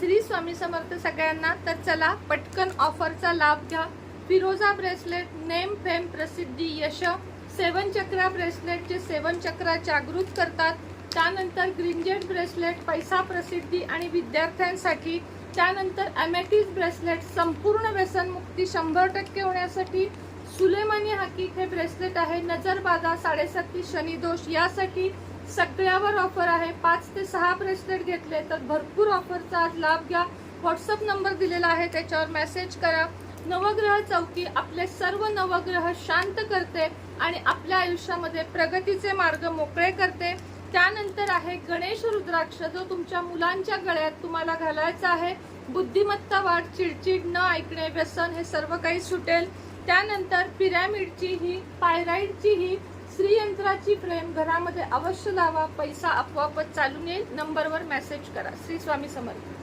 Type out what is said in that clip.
श्री स्वामी समर्थ सगळ्यांना तर चला पटकन ऑफरचा लाभ घ्या. फिरोजा ब्रेसलेट नेम फेम प्रसिद्धी यश. सेवन चक्रा ब्रेसलेटचे सेवन चक्रा जागृत करतात त्यानंतर ग्रीनजेट ब्रेसलेट पैसा प्रसिद्धी आणि विद्यार्थ्यांसाठी त्यानंतर ॲमेटीज ब्रेसलेट संपूर्ण व्यसनमुक्ती शंभर टक्के होण्यासाठी सुलेमानी हाकीक हे ब्रेसलेट आहे. नजरबाधा साडेसाती शनिदोष यासाठी सगळ्यावर ऑफर आहे. पाच ते सहा ब्रेसलेट घेतले तर भरपूर ऑफरचा आज लाभ घ्या. व्हॉट्सअप नंबर दिलेला आहे त्याच्यावर मेसेज करा. नवग्रह चौकी आपले सर्व नवग्रह शांत करते आणि आपल्या आयुष्यामध्ये प्रगतीचे मार्ग मोकळे करते. त्यानंतर आहे गणेश रुद्राक्ष जो तुमच्या मुलांच्या गळ्यात तुम्हाला घालायचा आहे. बुद्धिमत्ता वाढ चिडचिड न ऐकणे व्यसन हे सर्व काही सुटेल. त्यानंतर पिरॅमिडची ही पायराईडची ही श्रीयंत्राची फ्रेम घरामध्ये अवश्य लावा पैसा आपोआपच चालून येईल. नंबरवर मेसेज करा. श्री स्वामी समर्थ.